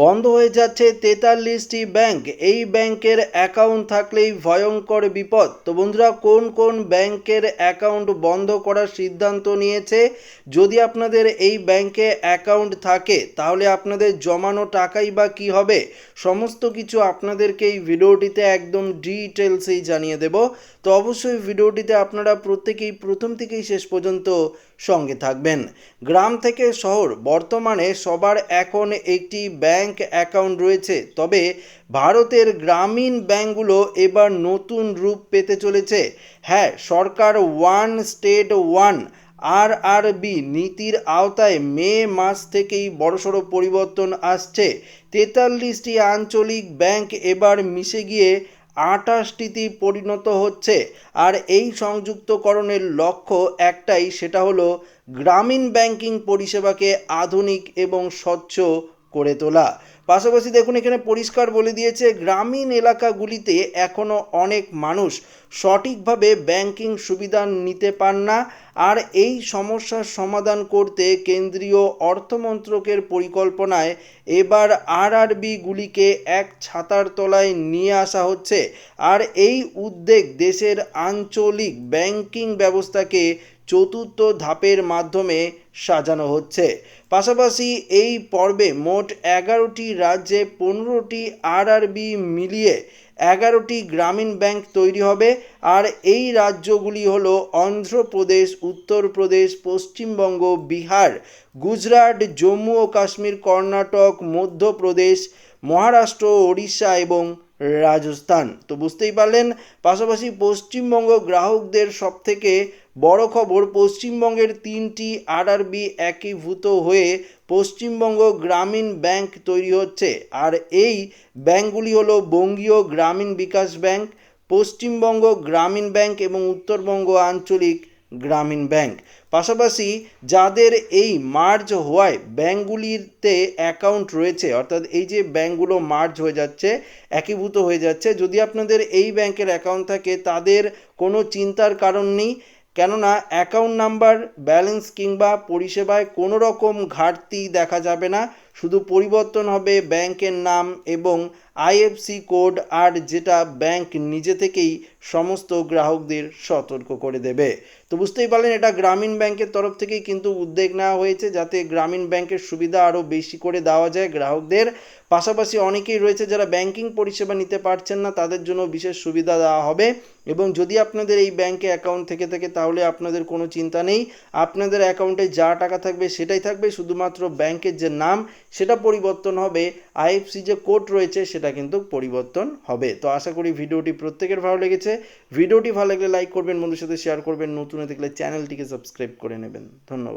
বন্ধ হয়ে যাচ্ছে তেতাল্লিশটি ব্যাংক। এই ব্যাংকের অ্যাকাউন্ট থাকলেই ভয়ঙ্কর বিপদ। তো বন্ধুরা, কোন কোন ব্যাংকের অ্যাকাউন্ট বন্ধ করার সিদ্ধান্ত নিয়েছে? যদি আপনাদের এই ব্যাংকে অ্যাকাউন্ট থাকে, তাহলে আপনাদের জমানো টাকাই বা কি হবে? সমস্ত কিছু আপনাদেরকে এই ভিডিওটিতে একদম ডিটেলসেই জানিয়ে দেব। তো অবশ্যই ভিডিওটিতে আপনারা প্রত্যেকেই প্রথম থেকেই শেষ পর্যন্ত সঙ্গে থাকবেন। গ্রাম থেকে শহর, বর্তমানে সবার এখন একটি ব্যাংক অ্যাকাউন্ট রয়েছে। তবে ভারতের গ্রামীণ ব্যাংকগুলো এবার নতুন রূপ পেতে চলেছে। হ্যাঁ সরকার one state one R B নীতির আওতায় মে মাস থেকেই বড়সড় পরিবর্তন আসছে। তেতাল্লিশটি আঞ্চলিক ব্যাংক এবার মিশে গিয়ে আটাশটিতে পরিণত হচ্ছে। আর এই সংযুক্তকরণের লক্ষ্য একটাই, সেটা হলো গ্রামীণ ব্যাংকিং পরিষেবাকে আধুনিক এবং স্বচ্ছ করে তোলা। পাশাপাশি দেখুন, এখানে পরিষ্কার বলে দিয়েছে, গ্রামীণ এলাকাগুলিতে এখনও অনেক মানুষ সঠিকভাবে ব্যাংকিং সুবিধা নিতে পান না। আর এই সমস্যার সমাধান করতে কেন্দ্রীয় অর্থমন্ত্রকের পরিকল্পনায় এবার আরআরবিগুলিকে এক ছাতার তলায় নিয়ে আসা হচ্ছে। আর এই উদ্যোগ দেশের আঞ্চলিক ব্যাংকিং ব্যবস্থাকে চতুর্থ ধাপের মাধ্যমে সাজানো হচ্ছে। পাশাপাশি এই পর্বে মোট এগারোটি রাজ্যে পনেরোটি আরআরবি মিলিয়ে এগারোটি গ্রামীণ ব্যাংক তৈরি হবে। আর এই রাজ্যগুলি হলো অন্ধ্রপ্রদেশ, উত্তরপ্রদেশ, পশ্চিমবঙ্গ, বিহার, গুজরাট, জম্মু ও কাশ্মীর, কর্ণাটক, মধ্যপ্রদেশ, মহারাষ্ট্র, ওড়িশা এবং রাজস্থান। তো বুঝতেই পারলেন, পাশাপাশি পশ্চিমবঙ্গ গ্রাহকদের সবথেকে বড় খবর, পশ্চিমবঙ্গের তিনটি আরআরবি একীভূত হয়ে পশ্চিমবঙ্গ গ্রামীণ ব্যাংক তৈরি হচ্ছে। আর এই ব্যাংকগুলি হলো বঙ্গীয় গ্রামীণ বিকাশ ব্যাংক, পশ্চিমবঙ্গ গ্রামীণ ব্যাংক এবং উত্তরবঙ্গ আঞ্চলিক গ্রামীণ ব্যাংক। পাশাপাশি যাদের এই মার্জ হওয়ায় ব্যাঙ্কগুলিতে অ্যাকাউন্ট রয়েছে, অর্থাৎ এই যে ব্যাঙ্কগুলো মার্জ হয়ে যাচ্ছে, একীভূত হয়ে যাচ্ছে, যদি আপনাদের এই ব্যাংকের অ্যাকাউন্ট থাকে, তাদের কোনো চিন্তার কারণ নেই। কেননা অ্যাকাউন্ট নাম্বার ব্যালেন্স কিংবা পরিষেবায় কোনো রকম ঘাটতি দেখা যাবে না। শুধু পরিবর্তন হবে ব্যাংকের নাম এবং আইএফসি কোড আর যেটা ব্যাংক নিজে থেকেই সমস্ত গ্রাহকদের সতর্ক করে দেবে। তো বুঝতেই পারলেন, এটা গ্রামীণ ব্যাংকের তরফ থেকেই কিন্তু উদ্যোগ নেওয়া হয়েছে যাতে গ্রামীণ ব্যাংকের সুবিধা আরও বেশি করে দেওয়া যায় গ্রাহকদের। পাশাপাশি অনেকেই রয়েছে যারা ব্যাংকিং পরিষেবা নিতে পারছেন না, তাদের জন্য বিশেষ সুবিধা দেওয়া হবে। এবং যদি আপনাদের এই ব্যাংকে অ্যাকাউন্ট থেকে থাকে, তাহলে আপনাদের কোনো চিন্তা নেই। আপনাদের অ্যাকাউন্টে যা টাকা থাকবে সেটাই থাকবে, শুধুমাত্র ব্যাংকের যে নাম সেটা পরিবর্তন হবে। আইএফসি যে কোড রয়েছে, সেটা কিন্তু পরিবর্তন হবে। তো আশা করি ভিডিওটি প্রত্যেকের ভালো লেগেছে। ভিডিওটি ভালো লাগলে লাইক করবেন বন্ধুর সাথে শেয়ার করবেন। নতুন দেখলে চ্যানেলটিকে সাবস্ক্রাইব করে নেবেন। ধন্যবাদ।